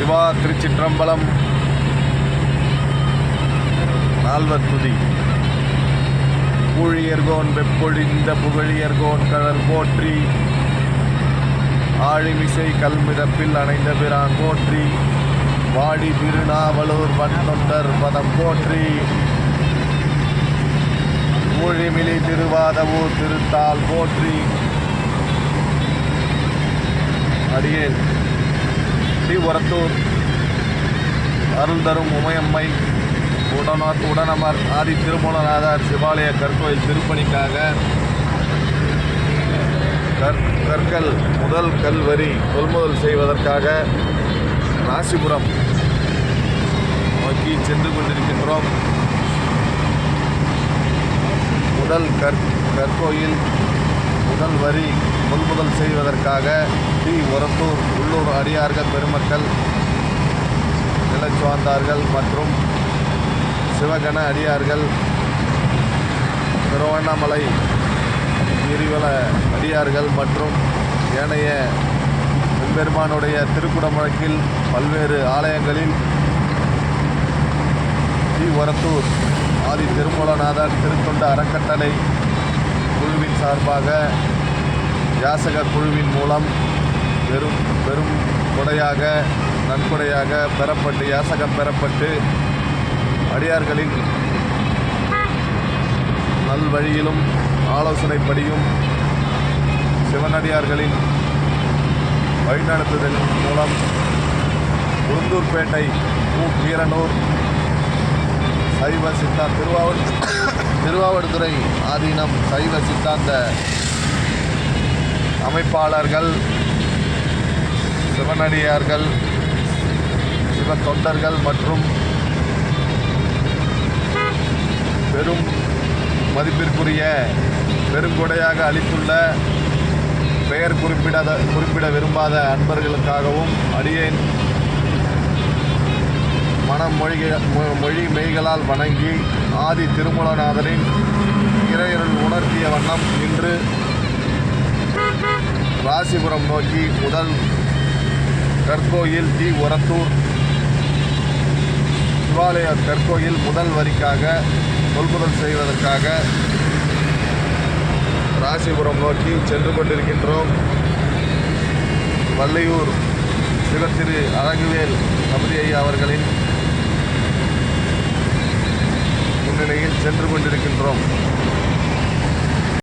சிவா திருச்சிற்றம்பலம் நால்வர் துதி கூழியர்கோன் வெப்பொழிந்த புகழியர்கோன் கழல் போற்றி. ஆழிமிசை கல்மிதப்பில் அணைந்த பிரான் போற்றி. வாடி திருநாவலூர் வன்தொண்டர் பதம் போற்றி. ஊழிமிலி திருவாதவூர் திருத்தால் போற்றி. அடியேன். டி உரத்தூர் அருள் தரும் உமையம்மை. உடனார் உடனமர் ஆதி திருமூலநாதர் சிவாலய கற்கோயில் திருப்பணிக்காக கற் கற்கள் முதல் கல்வரி கொள்முதல் செய்வதற்காக ராசிபுரம் நோக்கி சென்று கொண்டிருக்கின்றோம். முதல் கற் கற்கோயில் முதல் வரி கொள்முதல் செய்வதற்காக டி. உரத்தூர் உள்ளூர் அடியார்கள் பெருமக்கள் நிலச்சுவாந்தார்கள் மற்றும் சிவகண அடியார்கள் திருவண்ணாமலை கிரிவல அடியார்கள் மற்றும் ஏனைய பெருமானுடைய திருக்குடமுழக்கில் பல்வேறு ஆலயங்களில் டி. உரத்தூர் ஆதி திருமூலநாதர் திருத்தொண்ட அறக்கட்டளை குழுவின் சார்பாக யாசகர் குழுவின் மூலம் பெரும் பெரும் கொடையாக நன்கொடையாக பெறப்பட்டு யாசகம் பெறப்பட்டு அடியார்களின் நல்வழியிலும் ஆலோசனைப்படியும் சிவனடியார்களின் வழிநடத்துதல் மூலம் உளுந்தூர்பேட்டை பூ வீரனூர் சைவ சித்தா திருவாவூர் திருவாவடுதுறை ஆதீனம் சைவ சித்தாந்த அமைப்பாளர்கள் சிவனடியார்கள் சிவ தொண்டர்கள் மற்றும் பெரும் மதிப்பிற்குரிய பெருங்கொடையாக அளித்துள்ள பெயர் குறிப்பிடாத குறிப்பிட விரும்பாத அன்பர்களுக்காகவும் அடியேன் மனமொழிகள் மொழி மொ- மொழி மெய்களால் வணங்கி ஆதி திருமூலநாதரின் இறையருள் உணர்த்திய வண்ணம் இன்று ராசிபுரம் நோக்கி முதல் கற்கோயில் டி உரத்தூர் சிவாலய கற்கோயில் முதல் வரிக்காக கொள்முதல் செய்வதற்காக ராசிபுரம் நோக்கி சென்று கொண்டிருக்கின்றோம். வள்ளியூர் சிவத்திரு அழகுவேல் கபதி ஐயா அவர்களின் முன்னிலையில் சென்று கொண்டிருக்கின்றோம்.